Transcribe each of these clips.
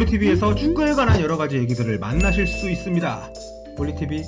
볼리TV에서 축구에 관한 여러 가지 얘기들을 만나실 수 있습니다. 볼리TV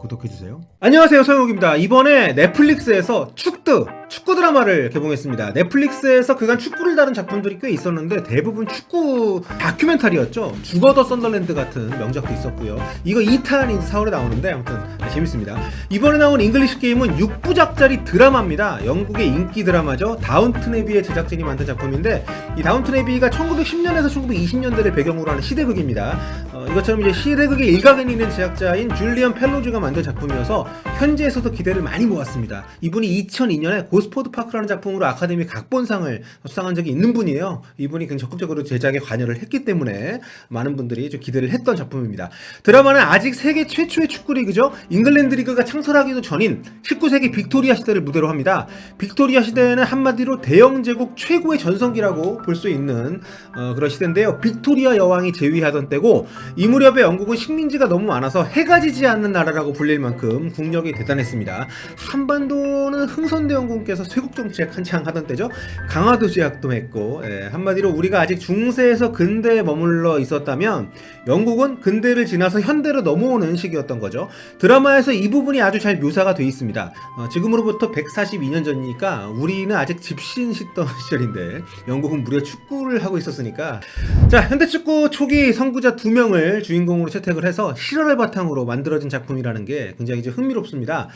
구독해주세요. 안녕하세요, 소영욱입니다. 이번에 넷플릭스에서 축드, 축구 드라마를 개봉했습니다. 넷플릭스에서 그간 축구를 다룬 작품들이 꽤 있었는데 대부분 축구 다큐멘터리였죠. 죽어 더 썬더랜드 같은 명작도 있었고요. 이거 2탄이 4월에 나오는데 아무튼 재밌습니다. 이번에 나온 잉글리시 게임은 6부작짜리 드라마입니다. 영국의 인기 드라마죠. 다운튼 에비의 제작진이 만든 작품인데 이 다운튼 에비가 1910년에서 1920년대를 배경으로 하는 시대극입니다. 어, 이것처럼 이제 시대극의 일각에 있는 제작자인 줄리언 펠로즈가 만든 작품이어서 현지에서도 기대를 많이 모았습니다. 이분이 2002년에 고스포드 파크라는 작품으로 아카데미 각본상을 수상한 적이 있는 분이에요. 이분이 굉장히 적극적으로 제작에 관여를 했기 때문에 많은 분들이 좀 기대를 했던 작품입니다. 드라마는 아직 세계 최초의 축구 리그죠. 잉글랜드 리그가 창설하기도 전인 19세기 빅토리아 시대를 무대로 합니다. 빅토리아 시대는 한마디로 대영 제국 최고의 전성기라고 볼 수 있는 어, 그런 시대인데요. 빅토리아 여왕이 재위하던 때고 이 무렵에 영국은 식민지가 너무 많아서 해가 지지 않는 나라라고 불릴 만큼 국력이 대단했습니다. 한반도는 흥선대원군께서 쇄국 정책 한창 하던 때죠. 강화도 제약도 했고 예, 한마디로 우리가 아직 중세에서 근대에 머물러 있었다면 영국은 근대를 지나서 현대로 넘어오는 시기였던 거죠. 드라마에서 이 부분이 아주 잘 묘사가 돼 있습니다. 어, 지금으로부터 142년 전이니까 우리는 아직 집신 씻던 시절인데 영국은 무려 축구를 하고 있었으니까 자 현대 축구 초기 선구자 두 명을 주인공으로 채택을 해서 실화를 바탕으로 만들어진 작품이라는 게 굉장히 이제 흥미롭습니다.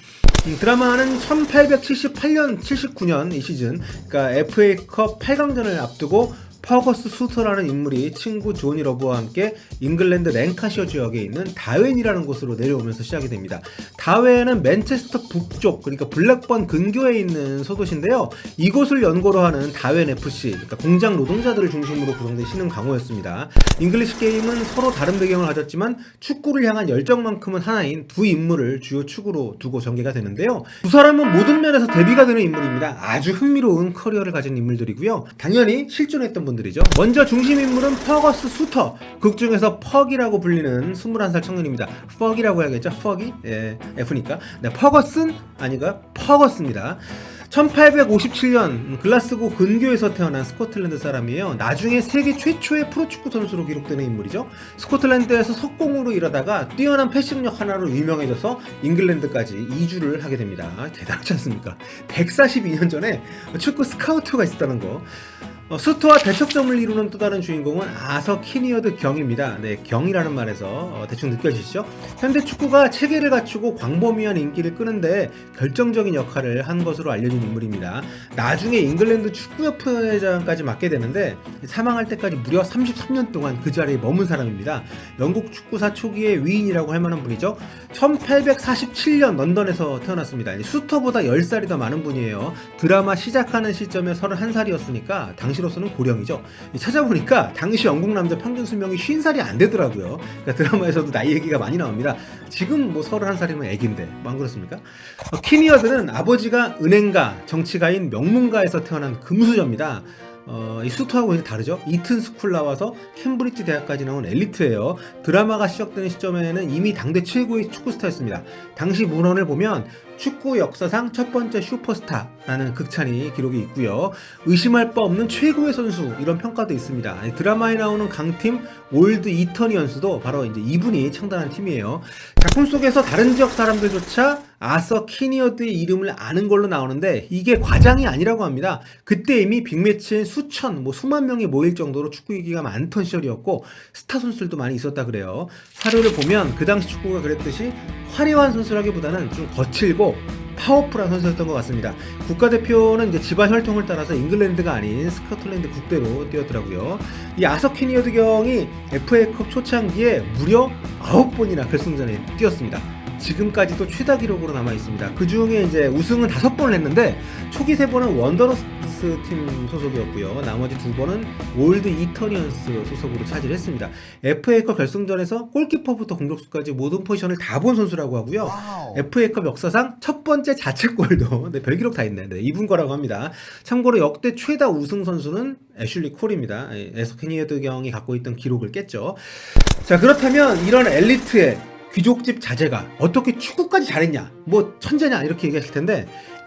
이 드라마는 1878년, 79년 이 시즌, 그러니까 FA컵 8강전을 앞두고 퍼거스 수터라는 인물이 친구 조니 러브와 함께 잉글랜드 랭카셔 지역에 있는 다웬이라는 곳으로 내려오면서 시작이 됩니다. 다웬은 맨체스터 북쪽, 그러니까 블랙번 근교에 있는 소도시인데요. 이곳을 연고로 하는 다웬 FC, 그러니까 공장 노동자들을 중심으로 구성된 신흥 강호였습니다. 잉글리시 게임은 서로 다른 배경을 가졌지만 축구를 향한 열정만큼은 하나인 두 인물을 주요 축으로 두고 전개가 되는데요. 두 사람은 모든 면에서 대비가 되는 인물입니다. 아주 흥미로운 커리어를 가진 인물들이고요. 당연히 실존했던 분들 이죠. 먼저 중심 인물은 퍼거스 수터. 극 중에서 퍽이라고 불리는 21살 청년입니다. 퍽이라고 해야겠죠? 퍽이? 예, F니까. 네, 퍼거슨 아니가 퍼거스입니다. 1857년 글라스고 근교에서 태어난 스코틀랜드 사람이에요. 나중에 세계 최초의 프로축구 선수로 기록되는 인물이죠. 스코틀랜드에서 석공으로 일하다가 뛰어난 패싱력 하나로 유명해져서 잉글랜드까지 이주를 하게 됩니다. 대단하지 않습니까? 142년 전에 축구 스카우트가 있었다는 거. 어, 수트와 대척점을 이루는 또 다른 주인공은 아서 키니어드 경입니다. 네, 경이라는 말에서 어, 대충 느껴지시죠? 현대 축구가 체계를 갖추고 광범위한 인기를 끄는데 결정적인 역할을 한 것으로 알려진 인물입니다. 나중에 잉글랜드 축구협회장까지 맡게 되는데 사망할 때까지 무려 33년 동안 그 자리에 머문 사람입니다. 영국 축구사 초기의 위인이라고 할 만한 분이죠. 1847년 런던에서 태어났습니다. 수터보다 10살이 더 많은 분이에요. 드라마 시작하는 시점에 31살이었으니까 당시 로서는 고령이죠. 찾아보니까 당시 영국 남자 평균 수명이 50살이 안 되더라고요. 그러니까 드라마에서도 나이 얘기가 많이 나옵니다. 지금 뭐 31살이면 애기인데 뭐안 그렇습니까? 어, 키니어드는 아버지가 은행가, 정치가인 명문가에서 태어난 금수저입니다. 어, 이제 다르죠. 이튼 스쿨 나와서 캠브리지 대학까지 나온 엘리트예요. 드라마가 시작되는 시점에는 이미 당대 최고의 축구 스타였습니다. 당시 문헌을 보면 축구 역사상 첫 번째 슈퍼스타라는 극찬이 기록이 있고요. 의심할 바 없는 최고의 선수 이런 평가도 있습니다. 드라마에 나오는 강팀 올드 이터니언스도 바로 이제 이분이 창단한 팀이에요. 작품 속에서 다른 지역 사람들조차 아서 키니어드의 이름을 아는 걸로 나오는데 이게 과장이 아니라고 합니다. 그때 이미 빅매치엔 수천, 뭐 수만 명이 모일 정도로 축구 인기가 많던 시절이었고 스타 선수들도 많이 있었다 그래요. 사료를 보면 그 당시 축구가 그랬듯이 화려한 선수라기보다는 좀 거칠고 파워풀한 선수였던 것 같습니다. 국가대표는 이제 집안 혈통을 따라서 잉글랜드가 아닌 스코틀랜드 국대로 뛰었더라고요. 이 아서 키니어드 경이 FA컵 초창기에 무려 9번이나 결승전에 뛰었습니다. 지금까지도 최다 기록으로 남아 있습니다. 그 중에 이제 우승은 다섯 번을 했는데 초기 세 번은 원더러스 팀 소속이었고요. 나머지 두 번은 올드 이터니언스 소속으로 차지했습니다. FA컵 결승전에서 골키퍼부터 공격수까지 모든 포지션을 다 본 선수라고 하고요. FA컵 역사상 첫 번째 자책골도 네, 별기록 다 있네. 네, 이분 거라고 합니다. 참고로 역대 최다 우승 선수는 애슐리 콜입니다. 에스케니에드 경이 갖고 있던 기록을 깼죠. 자 그렇다면 이런 엘리트의 귀족집 자제가 어떻게 축구까지 잘했냐 뭐 천재냐 이렇게 얘기하실 텐데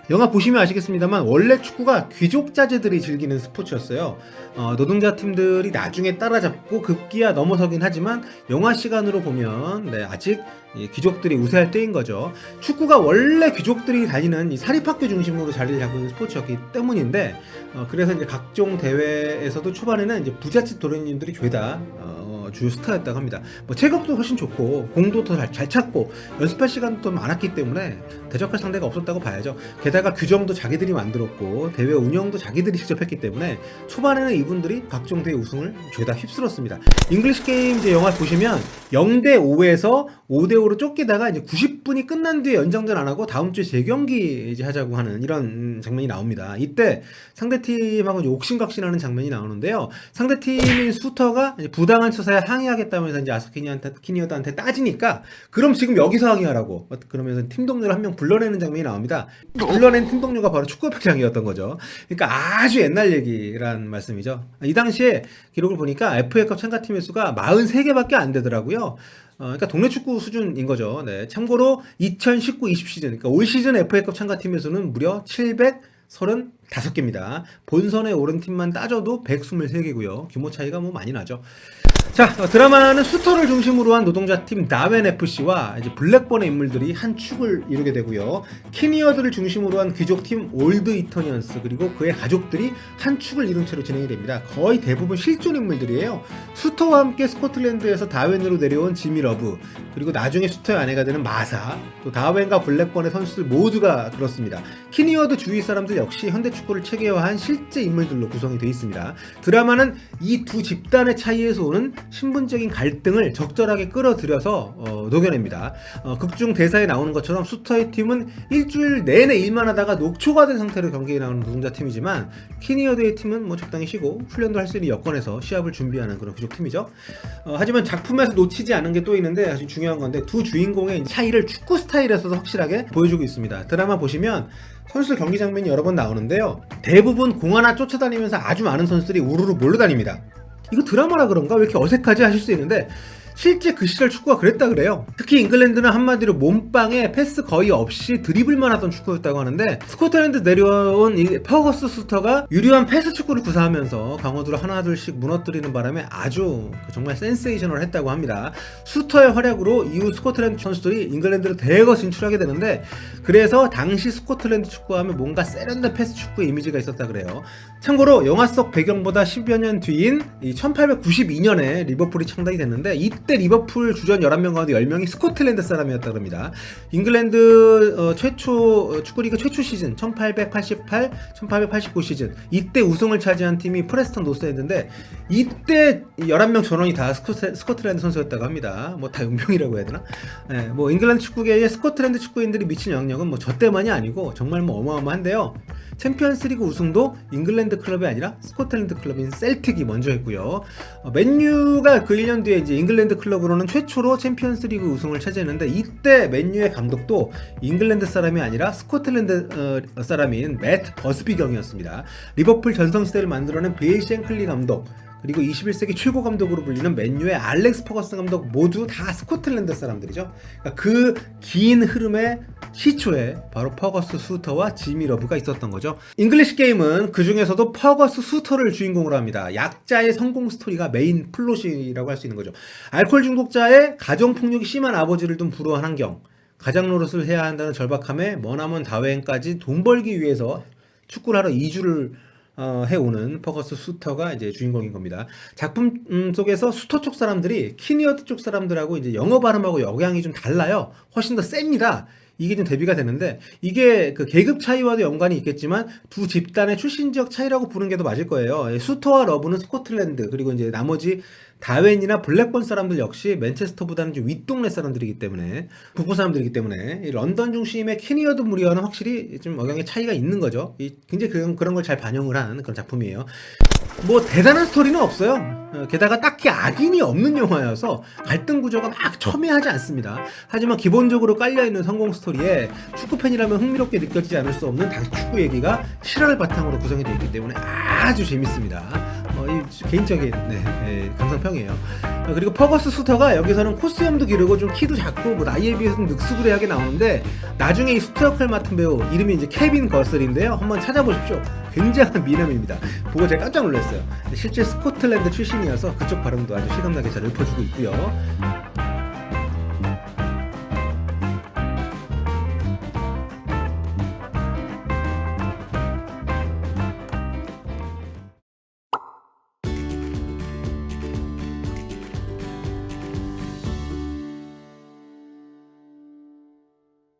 영화 보시면 아시겠습니다만 원래 축구가 귀족 자제들이 즐기는 스포츠였어요. 어, 노동자 팀들이 나중에 따라잡고 급기야 넘어서긴 하지만 영화 시간으로 보면 네, 아직 이 귀족들이 우세할 때인 거죠. 축구가 원래 귀족들이 다니는 이 사립학교 중심으로 자리를 잡은 스포츠였기 때문인데 어, 그래서 이제 각종 대회에서도 초반에는 이제 부잣집 도련님들이 죄다 어, 주 스타였다고 합니다. 뭐 체격도 훨씬 좋고 공도 더 잘 찾고 연습할 시간도 많았기 때문에 대적할 상대가 없었다고 봐야죠. 게다가 규정도 자기들이 만들었고 대회 운영도 자기들이 직접 했기 때문에 초반에는 이분들이 각종 대회 우승을 죄다 휩쓸었습니다. 잉글리시 게임 이제 영화 보시면 0대 5에서 5대 5로 쫓기다가 이제 90분이 끝난 뒤에 연장전 안 하고 다음 주에 재경기 이제 하자고 하는 이런 음, 장면이 나옵니다. 이때 상대 팀하고 옥신각신하는 장면이 나오는데요. 상대 팀인 수터가 부당한 처사에 항의하겠다면서 이제 아스키니한테 키니어드한테 따지니까 그럼 지금 여기서 항의하라고 그러면서 팀 동료를 한 명 불러내는 장면이 나옵니다. 불러낸 팀 동료가 바로 축구협회장이었던 거죠. 그러니까 아주 옛날 얘기란 말씀이죠. 이 당시에 기록을 보니까 FA컵 참가팀의 수가 43개밖에 안 되더라고요. 어, 그러니까 동네 축구 수준인 거죠. 네. 참고로 2019-20 시즌, 그러니까 올 시즌 FA컵 참가팀의 수는 무려 735개입니다. 본선에 오른 팀만 따져도 123개고요. 규모 차이가 뭐 많이 나죠. 자, 어, 드라마는 수터를 중심으로 한 노동자 팀 나웬 FC와 이제 블랙번의 인물들이 한 축을 이루게 되고요. 키니어드를 중심으로 한 귀족 팀 올드 이터니언스 그리고 그의 가족들이 한 축을 이룬 채로 진행이 됩니다. 거의 대부분 실존 인물들이에요. 수터와 함께 스코틀랜드에서 다웬으로 내려온 지미 러브 그리고 나중에 수터의 아내가 되는 마사 또 다웬과 블랙번의 선수들 모두가 그렇습니다. 키니어드 주위 사람들 역시 현대 축구를 체계화한 실제 인물들로 구성이 되어 있습니다. 드라마는 이 두 집단의 차이에서 오는 신분적인 갈등을 적절하게 끌어들여서 어, 녹여냅니다. 어, 극중 대사에 나오는 것처럼 수터의 팀은 일주일 내내 일만 하다가 녹초가 된 상태로 경기에 나오는 노동자 팀이지만 키니어드의 팀은 뭐 적당히 쉬고 훈련도 할 수 있는 여건에서 시합을 준비하는 그런 귀족 팀이죠. 어, 하지만 작품에서 놓치지 않은 게 또 있는데 아주 중요 한 건데 두 주인공의 차이를 축구 스타일에서도 확실하게 보여주고 있습니다. 드라마 보시면 선수 경기 장면이 여러 번 나오는데요. 대부분 공 하나 쫓아다니면서 아주 많은 선수들이 우르르 몰려다닙니다. 이거 드라마라 그런가? 왜 이렇게 어색하지 하실 수 있는데 실제 그 시절 축구가 그랬다 그래요. 특히 잉글랜드는 한마디로 몸빵에 패스 거의 없이 드리블만 하던 축구였다고 하는데 스코틀랜드 내려온 이 퍼거스 수터가 유리한 패스 축구를 구사하면서 강호들을 하나둘씩 무너뜨리는 바람에 아주 그 정말 센세이셔널 했다고 합니다. 수터의 활약으로 이후 스코틀랜드 선수들이 잉글랜드로 대거 진출하게 되는데 그래서 당시 스코틀랜드 축구하면 뭔가 세련된 패스 축구의 이미지가 있었다 그래요. 참고로 영화 속 배경보다 10여 년 뒤인 1892년에 리버풀이 창단이 됐는데 이때 리버풀 주전 11명 가운데 10명이 스코틀랜드 사람이었다 그럽니다. 잉글랜드 어, 최초 어, 축구리그 최초 시즌 1888, 1889 시즌 이때 우승을 차지한 팀이 프레스턴 노스엔드인데 이때 11명 전원이 다 스코틀, 스코틀랜드 선수였다고 합니다. 뭐 다 용병이라고 해야 되나? 예, 뭐 잉글랜드 축구계에 스코틀랜드 축구인들이 미친 영향력은 뭐 저 때만이 아니고 정말 뭐 어마어마한데요. 챔피언스리그 우승도 잉글랜드 클럽이 아니라 스코틀랜드 클럽인 셀틱이 먼저 했고요. 어, 맨유가 그 1년 뒤에 이제 잉글랜드 클럽으로는 최초로 챔피언스리그 우승을 차지했는데 이때 맨유의 감독도 잉글랜드 사람이 아니라 스코틀랜드 어, 사람인 맷 버스비 경이었습니다. 리버풀 전성 시대를 만들어낸 베일 쉔클리 감독 그리고 21세기 최고 감독으로 불리는 맨유의 알렉스 퍼거슨 감독 모두 다 스코틀랜드 사람들이죠. 그러니까 그긴 흐름의 시초에 바로 퍼거스 수터와 지미 러브가 있었던 거죠. 잉글리시 게임은 그 중에서도 퍼거스 수터를 주인공으로 합니다. 약자의 성공 스토리가 메인 플롯이라고 할 수 있는 거죠. 알코올 중독자의 가정 폭력이 심한 아버지를 둔 불우한 환경, 가장 노릇을 해야 한다는 절박함에 머나먼 다웨인까지 돈 벌기 위해서 축구를 하러 이주를 어, 해오는 퍼거스 수터가 이제 주인공인 겁니다. 작품 음, 속에서 수터 쪽 사람들이 키니어드 쪽 사람들하고 이제 영어 발음하고 역양이 좀 달라요. 훨씬 더 셉니다. 이게 좀 대비가 되는데 이게 그 계급 차이와도 연관이 있겠지만 두 집단의 출신 지역 차이라고 부르는 게 더 맞을 거예요. 예, 수터와 러브는 스코틀랜드 그리고 이제 나머지 다웬이나 블랙번 사람들 역시 맨체스터보다는 좀 윗동네 사람들이기 때문에 북부 사람들이기 때문에 이 런던 중심의 키니어드 무리와는 확실히 좀 억양의 차이가 있는 거죠. 이 굉장히 그런 그런 걸 잘 반영을 한 그런 작품이에요. 뭐 대단한 스토리는 없어요. 어, 게다가 딱히 악인이 없는 영화여서 갈등 구조가 막 첨예하지 않습니다. 하지만 기본적으로 깔려 있는 성공 스토리에 축구 팬이라면 흥미롭게 느껴지지 않을 수 없는 당시 축구 얘기가 실화를 바탕으로 구성이 되어 있기 때문에 아주 재밌습니다. 개인적인 네, 예, 감상평이에요. 어, 그리고 퍼거스 수터가 여기서는 코스염도 기르고 좀 키도 작고 뭐 나이에 비해서는 늑수구레하게 나오는데 나중에 이 수터 역할 맡은 배우 이름이 이제 케빈 거슬인데요. 한번 찾아보십시오. 굉장한 미남입니다. 보고 제가 깜짝 놀랐어요. 실제 스코틀랜드 출신이어서 그쪽 발음도 아주 실감나게 잘 읊어주고 있고요.